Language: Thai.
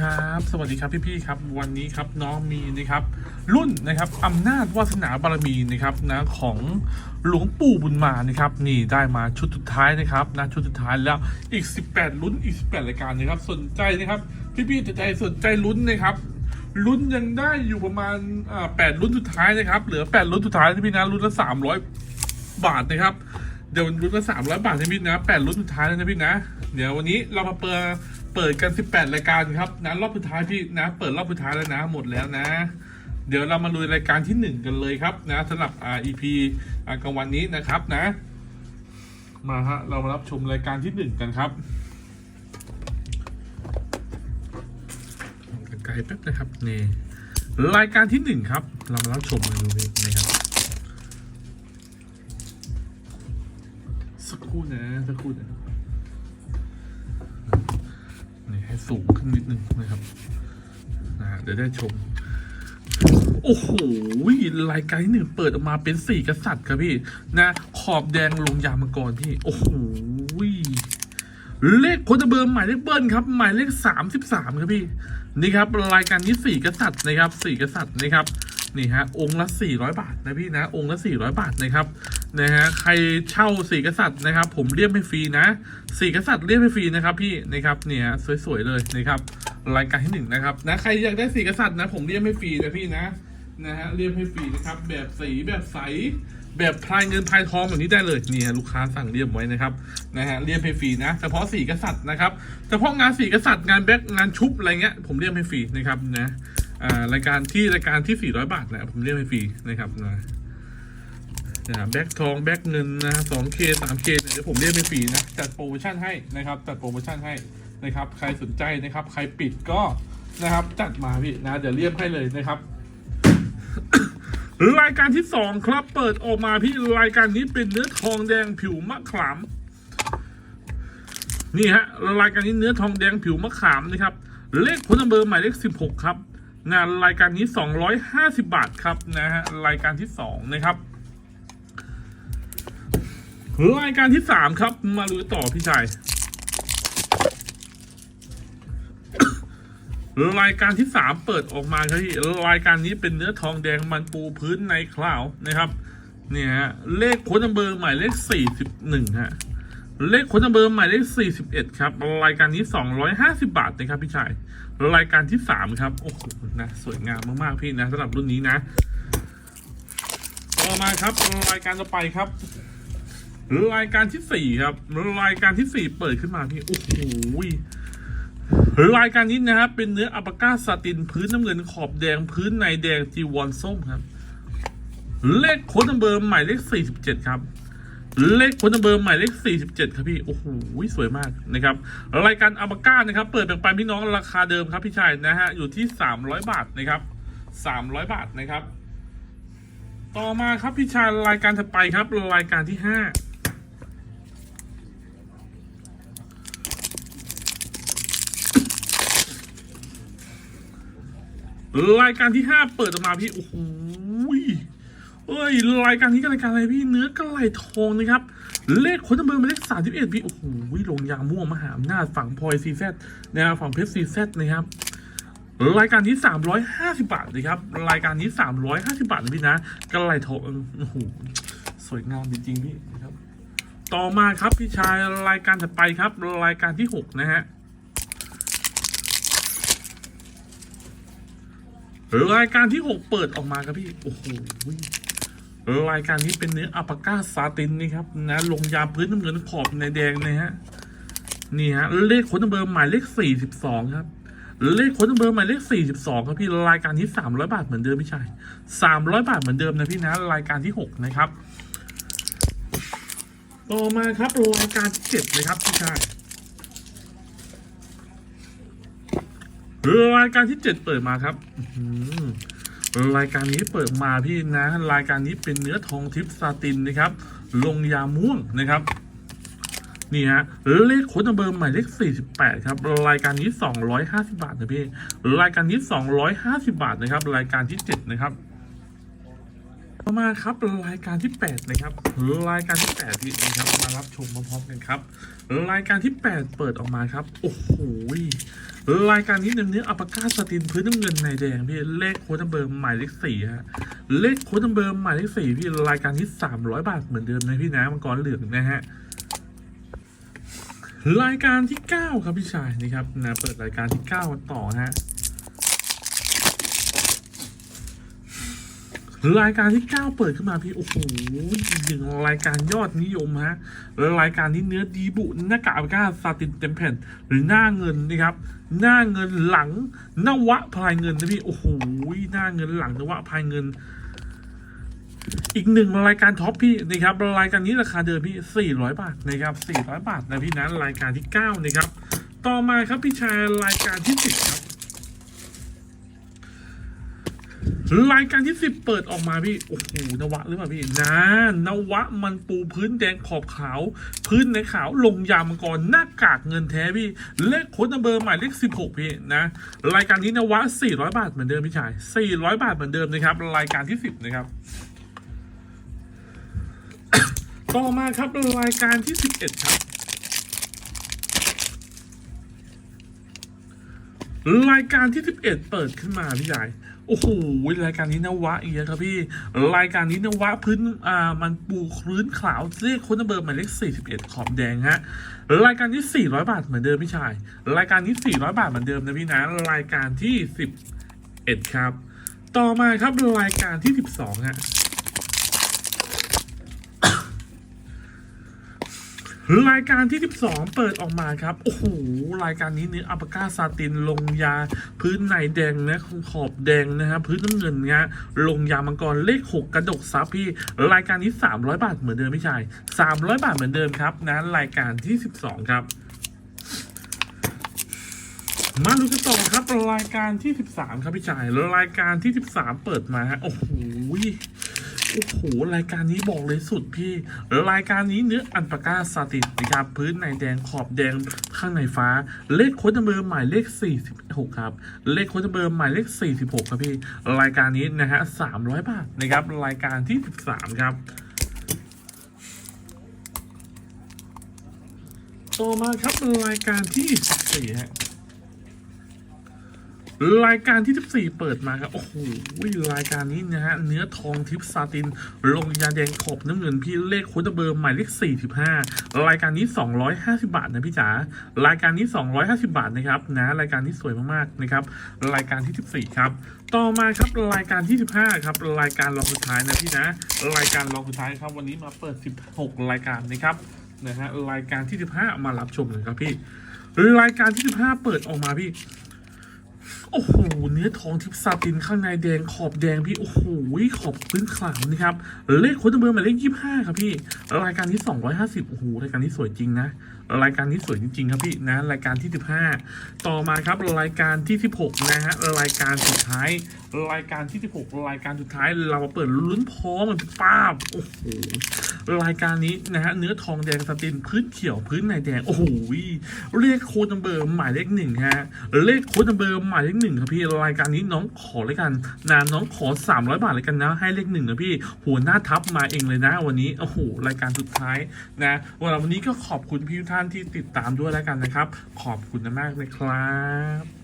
ครับสวัสดีครับพี่ๆครับวันนี้ครับน้องมีนะครับรุ่นนะครับอำนาจวาสนาบารมีนะครับนะของหลวงปู่บุญมานะครับนี่ได้มาชุดสุดท้ายนะครับนะชุดสุดท้ายแล้วอีก 18ลุ้นอีก 18รายการนะครับสนใจนะครับพี่ๆจะใจสนใจลุ้นนะครับลุ้นยังได้อยู่ประมาณอ่า8ลุ้นสุดท้ายนะครับเหลือ8ลุ้นสุดท้ายพี่นะลุ้นละ300 บาทนะครับเดี๋ยวรุ่นละสามร้อยบาทนะพี่นะแปดรุ่นสุดท้ายแล้วนะพี่นะ เดี๋ยววันนี้เรามาเปิด เปิดกันสิบแปดรายการครับนะรอบสุดท้ายพี่นะเปิดรอบสุดท้ายแล้วนะหมดแล้วนะ เดี๋ยวเรามาลุยรายการที่หนึ่งกันเลยครับนะสำหรับอ่า EP อ่ากลางวันนี้นะครับนะ มาฮะเรามารับชมรายการที่หนึ่งกันครับไกลแป๊บนะครับนี่รายการที่หนึ่งครับ เรามารับชมกันดูนะครับสักครู่นะสักครู่นะนี่ ให้สูงขึ้นนิดนึงนะครับนะเดี๋ยวได้ชม โอ้โหรายการที่หนึ่งเปิดออกมาเป็นสี่กษัตริย์ครับพี่นะ ขอบแดงลงยามังกรพี่ โอ้โหเลขโคตรเบอร์หมายเลขเบิ้ลครับ หมายเลขสามสิบสามครับพี่นี่ครับรายการนี้สี่กษัตริย์นะครับสี่กษัตริย์นะครับนี่ฮะองค์ละสี่ร้อยบาทนะพี่นะองค์ละสี่ร้อยบาทนะครับ นะฮะใครเช่าสี่กษัตริย์นะครับ ผมเรียกไม่ฟรีนะสี่กษัตริย์เรียกไม่ฟรีนะครับพี่นะครับเนี่ยสวยๆเลยนะครับรายการที่หนึ่งนะครับนะใครอยากได้สี่กษัตริย์นะผมเรียกไม่ฟรีนะพี่นะนะฮะเรียกให้ฟรีนะครับแบบสีแบบใสแบบพลายเงินพลายทองแบบนี้ได้เลยนี่ฮะลูกค้าสั่งเรียบไว้นะครับนะฮะเรียกให้ฟรีนะเฉพาะสี่กษัตริย์นะครับเฉพาะงานสี่กษัตริย์งานแบ็กงานชุบอะไรเงี้ยผมเรียกให้ฟรีนะครับนะอ่ารายการที่รายการที่ 400 บาทนะผมเรียกให้ฟรีนะครับนะ นะแบ็กทองแบ็กเงินนะสองเคสามเคเนี่ยเดี๋ยวผมเรียกไม่ฟรีนะ จัดโปรโมชั่นให้นะครับ จัดโปรโมชั่นให้นะครับ ใครสนใจนะครับ ใครปิดก็นะครับ จัดมาพี่นะ เดี๋ยวเรียกให้เลยนะครับ รายการที่สองครับ เปิดออกมาพี่รายการนี้เป็นเนื้อทองแดงผิวมะขามนี่ฮะรายการนี้เนื้อทองแดงผิวมะขามนะครับ เลขพลเบอร์หมายเลขสิบหกครับ งานรายการนี้สองร้อยห้าสิบาทครับนะฮะรายการที่สองนะครับ รายการที่สามครับ มาลุยต่อพี่ชาย รายการที่สามเปิดออกมาครับพี่รายการนี้เป็นเนื้อทองแดงมันปูพื้นในคลาวนะครับ เนี่ยฮะเลขโค้ดนัมเบอร์หมายเลขสี่สิบหนึ่งฮะเลขโค้ดนัมเบอร์หมายเลขสี่สิบเอ็ดครับ รายการนี้สองร้อยห้าสิบาทนะครับพี่ชาย รายการที่สามครับโอ้โหนะสวยงามมากๆพี่นะสำหรับรุ่นนี้นะ ต่อมาครับรายการต่อไปครับ รายการที่สี่ครับ รายการที่สี่เปิดขึ้นมาพี่โอ้โหรายการนี้นะครับเป็นเนื้ออัปาก้าซาตินพื้นน้ำเงินขอบแดงพื้นในแดงจีวอนส้มครับ เลขโค้ดนัมเบอร์หมายเลขสี่สิบเจ็ดครับ เลขโค้ดนัมเบอร์หมายเลขสี่สิบเจ็ดครับพี่โอ้โหสวยมากนะครับรายการอัปาก้านะครับ เปิดแบ่งปันพี่น้องราคาเดิมครับพี่ชายนะฮะอยู่ที่สามร้อยบาทนะครับสามร้อยบาทนะครับ ต่อมาครับพี่ชายรายการถัดไปครับรายการที่ห้า รายการที่ห้าเปิดออกมาพี่โอ้โหเอ้ยรายการนี้ก็รายการอะไรพี่เนื้อกระไหลทองนะครับ เลขคนตำเบอร์มาเลขสามสิบเอ็ดพี่โอ้โหลงยาม่วงมหาอำนาจฝั่งพลอยซีแซนะครับฝั่งเพชรซีแซนะครับรายการที่สามร้อยห้าสิบาทนะครับรายการนี้สามร้อยห้าสิบาทนะพี่นะกระไหลทองโอ้โหสวยงามจริงๆพี่นะครับ ต่อมาครับพี่ชายรายการถัดไปครับ รายการที่หกนะฮะ รายการที่หกเปิดออกมาครับพี่ โอ้โหรายการนี้เป็นเนื้ออัปาก้าซาตินนี่ครับนะลงยาพื้นน้ำเงินขอบในแดงนะฮะนี่ฮะเลขค้ดเบอร์หมายเลขสี่สิบสองครับ เลขค้ดเบอร์หมายเลขสี่สิบสองครับพี่รายการที่สามร้อยบาทเหมือนเดิมพี่ชายสามร้อยบาทเหมือนเดิมนะพี่นะรายการที่หกนะครับ ต่อมาครับรายการที่เจ็ดเลยครับพี่ชาย รายการที่เจ็ดเปิดมาครับอื้อหือรายการนี้เปิดมาพี่นะ รายการนี้เป็นเนื้อทองทิพย์ซาตินนะครับ ลงยาม่วงนะครับนี่ฮะเลขค้ดเบอร์หมายเลข 48 ครับ รายการนี้ 250 บาทนะพี่ รายการนี้ 250 บาทนะครับ รายการที่ 7 นะครับ ต่อมาครับรายการที่ 8 นะครับ รายการที่8พี่นะครับมารับชมพร้อมๆกันครับ รายการที่ 8 เปิดออกมาครับโอ้โหรายการนี้เนื้อเนื้ออัปกาสตินพื้นน้ำเงินในแดงพี่เลขโค้ดเบอร์หมายเลขสี่ฮะเลขโค้ดเบอร์หมายเลขสี่พี่รายการที่ 300 บาทเหมือนเดิมนะพี่นะมังกรเหลืองนะฮะรายการที่ 9 ครับพี่ชายนี่ครับนะเปิดรายการที่ 9 กันต่อฮะ รายการที่ 9 เปิดขึ้นมาพี่ โอ้โหอีกหนึ่งรายการยอดนิยมฮะ รายการนี้เนื้อดีบุหน้ากากอากาศซาตินเต็มแผ่น หรือหน้าเงินนะครับ หน้าเงินหลังนวะพลายเงินนะพี่ โอ้โห หน้าเงินหลังนวะพลายเงิน อีกหนึ่งรายการท็อปพี่นะครับ รายการนี้ราคาเดิมพี่ 400 บาทนะครับ400 บาทนะพี่นะรายการที่ 9 นะครับ ต่อมาครับพี่ชายรายการที่ 10 รายการที่10เปิดออกมาพี่ โอ้โหนวะหรือเปล่าพี่นะนวะมันปูพื้นแดงขอบขาว พื้นในขาวลงยามังกรหน้ากากเงินแท้พี่ เลขโค้ดนัมเบอร์หมายเลข16พี่นะ รายการนี้นวะ400บาทเหมือนเดิมพี่ชาย400บาทเหมือนเดิมนะครับ รายการที่10นะครับต่อมาครับรายการที่ 11 ครับ รายการที่ 11 เปิดขึ้นมาพี่ใหญ่โอ้โหรายการนี้นวะเอีกแล้วครับพี่ รายการนี้นวะพื้นอ่ามันปูพื้นขาวเลขโค้ดนัมเบอร์หมายเลข41 ขอบแดงฮะรายการที่ 400 บาทเหมือนเดิมพี่ชาย รายการนี้ 400 บาทเหมือนเดิมนะพี่นะรายการที่ 11 ครับ ต่อมาครับรายการที่ 12ฮะ รายการที่ 12 เปิดออกมาครับ โอ้โห รายการนี้เนื้ออัปกาซาตินลงยา พื้นในแดงนะขอบแดงนะครับพื้นน้ำเงินเนี้ยลงยามังกรเลข 6 กระดกซับพี่ รายการนี้ 300 บาทเหมือนเดิมพี่ชาย 300 บาทเหมือนเดิมครับนะรายการที่ 12 ครับมาดูกันต่อครับรายการที่ 13 ครับพี่ชายรายการที่ 13 เปิดมาฮะโอ้โห โอ้โห รายการนี้บอกเลยสุดพี่ รายการนี้เนื้ออันปากาซาตินนะครับ พื้นในแดงขอบแดงข้างในฟ้า เลขโค้ดนัมเบอร์หมายเลข 46 ครับ เลขโค้ดนัมเบอร์หมายเลข 46 ครับพี่ รายการนี้นะฮะ 300 บาทนะครับ รายการที่ 13 ครับต่อมาครับรายการที่14ฮะ รายการที่ 14 เปิดมาครับ โอ้โห รายการนี้นะฮะ เนื้อทองทิพซาติน ลงยาแดงขอบน้ำเงินพี่เลขโค้ดเบอร์หมายเลข 45 รายการนี้ 250 บาทนะพี่จ๋า รายการนี้ 250 บาทนะครับนะ รายการนี้สวยมากๆนะครับ รายการที่ 14 ครับ ต่อมาครับรายการที่ 15 ครับ รายการรองสุดท้ายนะพี่นะ รายการรองสุดท้ายครับ วันนี้มาเปิด 16 รายการนะครับนะฮะ รายการที่ 15 มารับชมเลยครับพี่ รายการที่ 15 เปิดออกมาพี่ โอ้โห เนื้อทองทิพซาตินข้างในแดงขอบแดงพี่ โอ้โห ขอบพื้นขาวนะครับ เลขโค้ดเบอร์หมายเลขยี่ห้าครับพี่ รายการที่สองร้อยห้าสิบโอ้โห รายการนี้สวยจริงนะรายการนี้สวยจริง ๆ ครับพี่นะรายการที่สิบห้าต่อมาครับรายการที่สิบหกนะฮะรายการสุดท้าย รายการที่สิบหกรายการสุดท้ายเรามาเปิดลุ้นพร้อมมันป้าบโอ้โหรายการนี้นะฮะเนื้อทองแดงสตินพื้นเขียวพื้นในแดงโอ้โหเลขโค้ดนัมเบอร์หมายเลขหนึ่งฮะเลขโค้ดนัมเบอร์หมายเลขหนึ่งครับพี่รายการนี้น้องขอเลยกันนะน้องขอ 300 บาทเลยกันนะให้เลขหนึ่งนะพี่หัวหน้าทัพมาเองเลยนะวันนี้โอ้โหรายการสุดท้ายนะวันนี้ก็ขอบคุณพี่ทุกท่านที่ติดตามด้วยแล้วกันนะครับ ขอบคุณมากเลยครับ